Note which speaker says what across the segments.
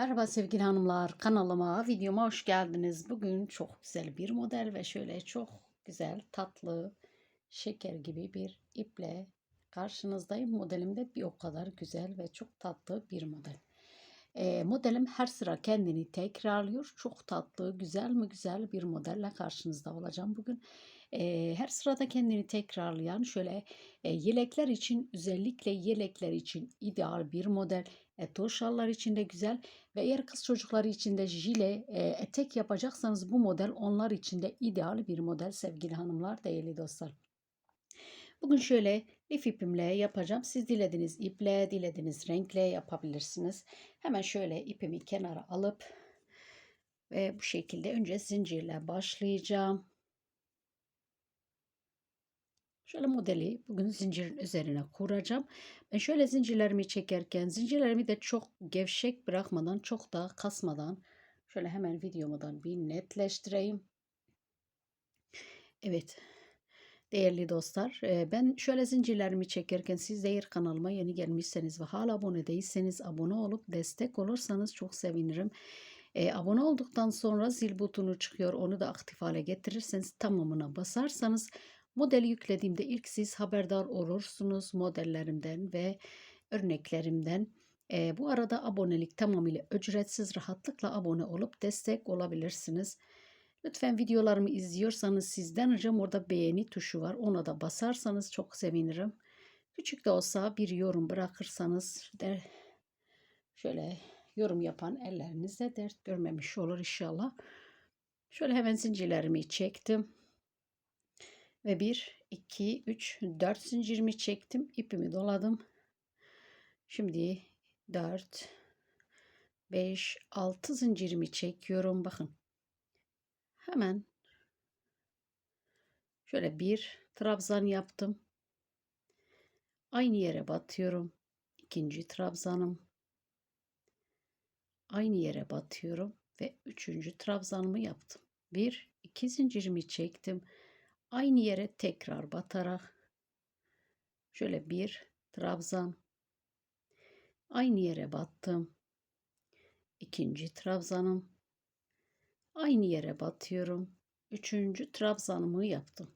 Speaker 1: Merhaba sevgili hanımlar, kanalıma, videoma hoş geldiniz. Bugün çok güzel bir model ve şöyle çok güzel, tatlı, şeker gibi bir iple karşınızdayım. Modelim de bir o kadar güzel ve çok tatlı bir model. Ee, modelim her sıra kendini tekrarlıyor. Çok tatlı, güzel mi güzel bir modelle karşınızda olacağım bugün. Ee, her sırada kendini tekrarlayan şöyle e, yelekler için özellikle yelekler için ideal bir model. Eto şallar için de güzel ve eğer kız çocukları için de jile, e, etek yapacaksanız bu model onlar için de ideal bir model sevgili hanımlar, değerli dostlar. Bugün şöyle lif ipimle yapacağım. Siz dilediğiniz iple, dilediğiniz renkle yapabilirsiniz. Hemen şöyle ipimi kenara alıp ve bu şekilde önce zincirle başlayacağım. Şöyle modeli bugün zincirin üzerine kuracağım. Ben şöyle zincirlerimi çekerken zincirlerimi de çok gevşek bırakmadan çok da kasmadan şöyle hemen videomudan bir netleştireyim. Evet değerli dostlar ben şöyle zincirlerimi çekerken siz de eğer kanalıma yeni gelmişseniz ve hala abone değilseniz abone olup destek olursanız çok sevinirim. E, abone olduktan sonra zil butonu çıkıyor onu da aktif hale getirirseniz tamamına basarsanız Modeli yüklediğimde ilk siz haberdar olursunuz modellerimden ve örneklerimden. E, bu arada abonelik tamamıyla ücretsiz rahatlıkla abone olup destek olabilirsiniz. Lütfen videolarımı izliyorsanız sizden ricam orada beğeni tuşu var. Ona da basarsanız çok sevinirim. Küçük de olsa bir yorum bırakırsanız de şöyle yorum yapan ellerinizde dert görmemiş olur inşallah. Şöyle hemen zincirlerimi çektim. Ve 1, 2, 3, 4 zincirimi çektim. ipimi doladım. Şimdi 4, 5, 6 zincirimi çekiyorum. Bakın. Hemen şöyle bir trabzan yaptım. Aynı yere batıyorum. İkinci trabzanım. Aynı yere batıyorum ve üçüncü trabzanımı yaptım. Bir, iki zincirimi çektim aynı yere tekrar batarak şöyle bir trabzan aynı yere battım. ikinci trabzanım aynı yere batıyorum. Üçüncü trabzanımı yaptım.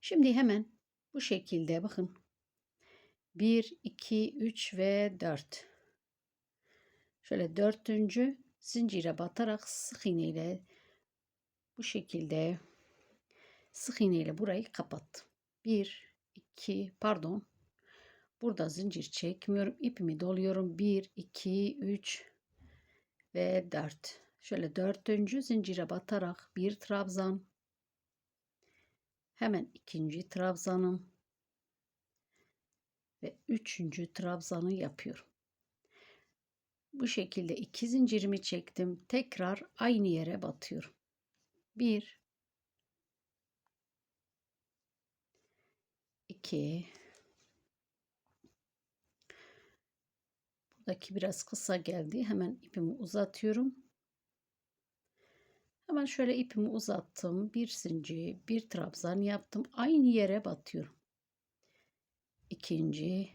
Speaker 1: Şimdi hemen bu şekilde bakın. 1, 2, 3 ve 4. Şöyle dördüncü zincire batarak sık iğne ile bu şekilde sık iğne ile burayı kapattım. 1 2 pardon. Burada zincir çekmiyorum. ipimi doluyorum. 1 2 3 ve 4. Şöyle dördüncü zincire batarak bir trabzan. Hemen ikinci trabzanım ve üçüncü trabzanı yapıyorum. Bu şekilde iki zincirimi çektim. Tekrar aynı yere batıyorum. 1 2 Buradaki biraz kısa geldi. Hemen ipimi uzatıyorum. Hemen şöyle ipimi uzattım. Bir zincir, bir trabzan yaptım. Aynı yere batıyorum. İkinci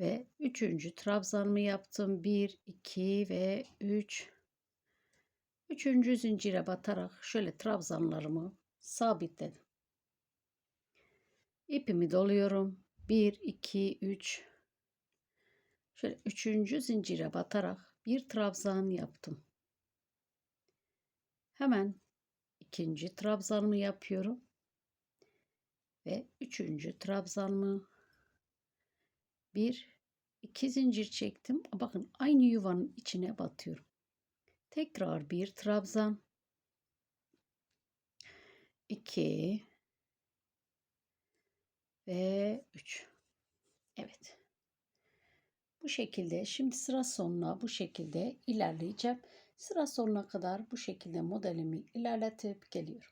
Speaker 1: ve üçüncü trabzanımı yaptım. Bir, iki ve üç. Üçüncü zincire batarak şöyle trabzanlarımı sabitledim ipimi doluyorum. 1 2 3 şöyle üçüncü zincire batarak bir trabzan yaptım. Hemen ikinci trabzanımı yapıyorum. Ve üçüncü trabzanımı bir iki zincir çektim. Bakın aynı yuvanın içine batıyorum. Tekrar bir trabzan. 2 ve 3. Evet. Bu şekilde şimdi sıra sonuna bu şekilde ilerleyeceğim. Sıra sonuna kadar bu şekilde modelimi ilerletip geliyorum.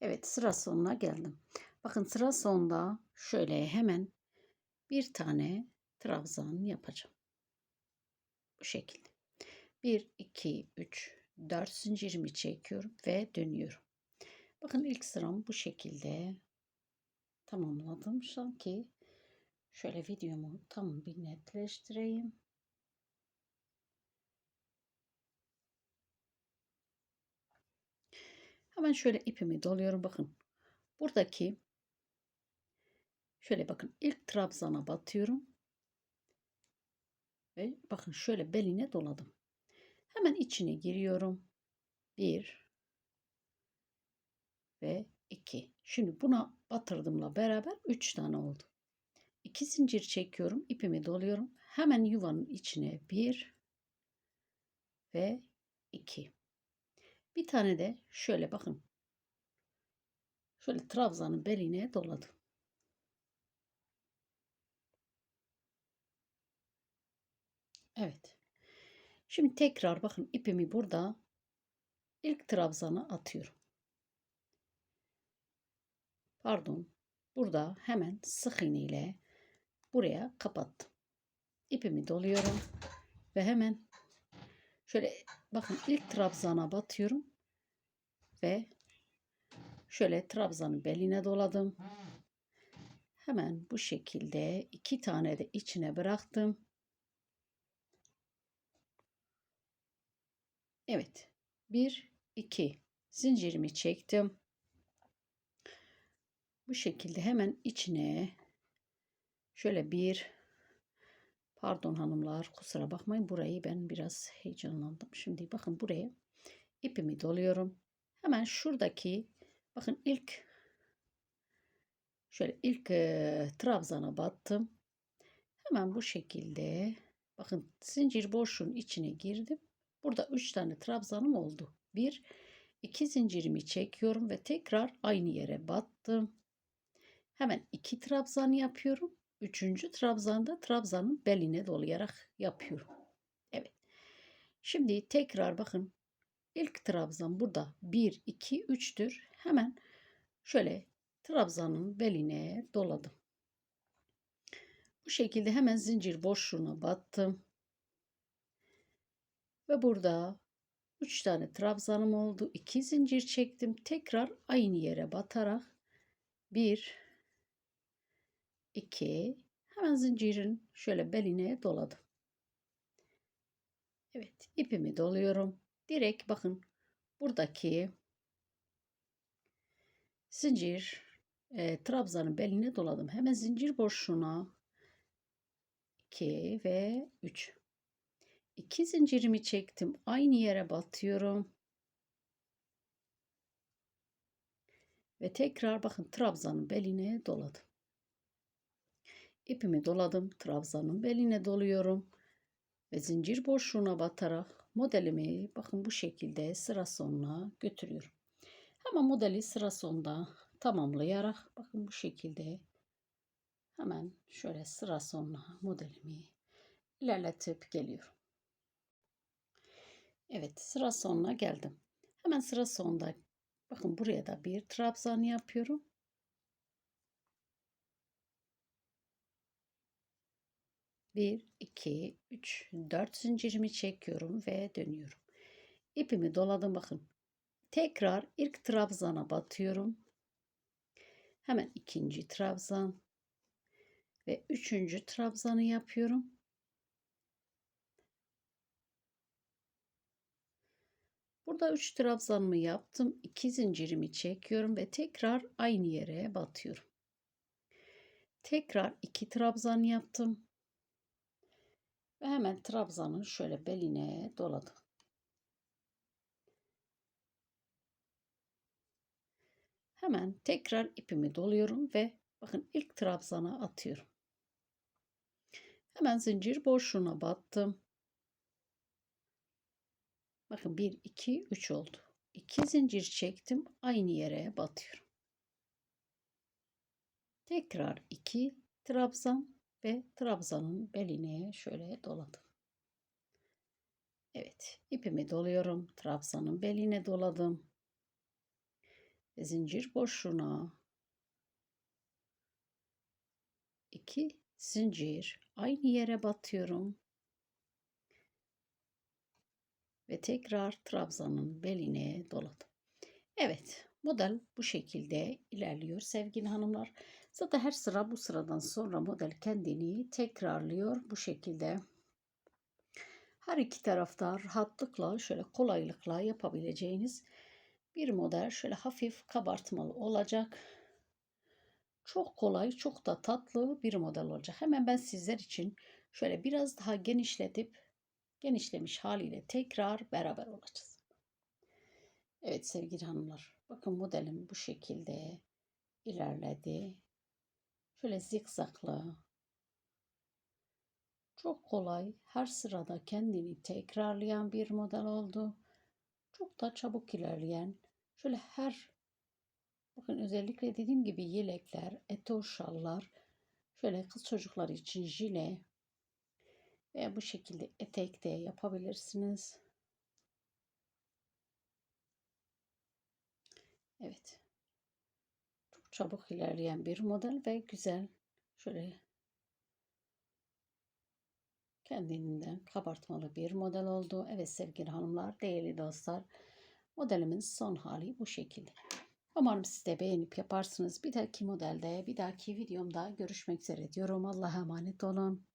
Speaker 1: Evet sıra sonuna geldim. Bakın sıra sonunda şöyle hemen bir tane trabzan yapacağım. Bu şekilde. 1, 2, 3, 4 zincirimi çekiyorum ve dönüyorum. Bakın ilk sıram bu şekilde tamamladım. Sanki Şöyle videomu tam bir netleştireyim. Hemen şöyle ipimi doluyorum. Bakın buradaki şöyle bakın ilk trabzana batıyorum. Ve bakın şöyle beline doladım. Hemen içine giriyorum. Bir ve iki. Şimdi buna batırdımla beraber üç tane oldu. İki zincir çekiyorum. ipimi doluyorum. Hemen yuvanın içine bir ve iki. Bir tane de şöyle bakın. Şöyle trabzanın beline doladım. Evet. Şimdi tekrar bakın ipimi burada ilk trabzana atıyorum. Pardon. Burada hemen sık iğne ile buraya kapattım. İpimi doluyorum ve hemen şöyle bakın ilk trabzana batıyorum ve şöyle trabzanın beline doladım. Hemen bu şekilde iki tane de içine bıraktım. Evet. 1 2 zincirimi çektim. Bu şekilde hemen içine şöyle bir pardon hanımlar kusura bakmayın burayı ben biraz heyecanlandım. Şimdi bakın buraya ipimi doluyorum. Hemen şuradaki bakın ilk şöyle ilk e, trabzana battım. Hemen bu şekilde bakın zincir boşluğun içine girdim. Burada 3 tane trabzanım oldu. 1 2 zincirimi çekiyorum ve tekrar aynı yere battım. Hemen 2 trabzan yapıyorum. Üçüncü trabzanda trabzanın beline dolayarak yapıyorum. Evet. Şimdi tekrar bakın. İlk trabzan burada 1 2 3'tür. Hemen şöyle trabzanın beline doladım. Bu şekilde hemen zincir boşluğuna battım. Ve burada 3 tane trabzanım oldu. 2 zincir çektim. Tekrar aynı yere batarak 1 2 hemen zincirin şöyle beline doladım. Evet ipimi doluyorum. Direkt bakın buradaki zincir e, trabzanın beline doladım. Hemen zincir boşluğuna 2 ve 3 2 zincirimi çektim. Aynı yere batıyorum. Ve tekrar bakın trabzanın beline doladım. İpimi doladım. Trabzanın beline doluyorum. Ve zincir boşluğuna batarak modelimi bakın bu şekilde sıra sonuna götürüyorum. Hemen modeli sıra sonunda tamamlayarak bakın bu şekilde hemen şöyle sıra sonuna modelimi ilerletip geliyorum. Evet sıra sonuna geldim. Hemen sıra sonunda bakın buraya da bir trabzan yapıyorum. Bir, iki, üç, dört zincirimi çekiyorum ve dönüyorum. İpimi doladım bakın. Tekrar ilk trabzana batıyorum. Hemen ikinci trabzan ve üçüncü trabzanı yapıyorum. Burada 3 trabzanımı yaptım. 2 zincirimi çekiyorum ve tekrar aynı yere batıyorum. Tekrar 2 trabzan yaptım. Ve hemen trabzanın şöyle beline doladım. Hemen tekrar ipimi doluyorum ve bakın ilk trabzana atıyorum. Hemen zincir boşluğuna battım. Bakın 1, 2, 3 oldu. 2 zincir çektim. Aynı yere batıyorum. Tekrar 2 trabzan ve trabzanın beline şöyle doladım. Evet ipimi doluyorum. Trabzanın beline doladım. Ve zincir boşluğuna 2 zincir aynı yere batıyorum. ve tekrar trabzanın beline doladım. Evet Model bu şekilde ilerliyor sevgili hanımlar. Zaten her sıra bu sıradan sonra model kendini tekrarlıyor bu şekilde. Her iki tarafta rahatlıkla şöyle kolaylıkla yapabileceğiniz bir model şöyle hafif kabartmalı olacak. Çok kolay, çok da tatlı bir model olacak. Hemen ben sizler için şöyle biraz daha genişletip genişlemiş haliyle tekrar beraber olacağız. Evet sevgili hanımlar, bakın modelim bu şekilde ilerledi. Şöyle zikzaklı, çok kolay, her sırada kendini tekrarlayan bir model oldu. Çok da çabuk ilerleyen, şöyle her bakın özellikle dediğim gibi yelekler, eto şallar, şöyle kız çocuklar için jile ve bu şekilde etek de yapabilirsiniz. Evet. Çok çabuk ilerleyen bir model ve güzel. Şöyle kendinden kabartmalı bir model oldu. Evet sevgili hanımlar, değerli dostlar. Modelimin son hali bu şekilde. Umarım siz de beğenip yaparsınız. Bir dahaki modelde, bir dahaki videomda görüşmek üzere diyorum. Allah'a emanet olun.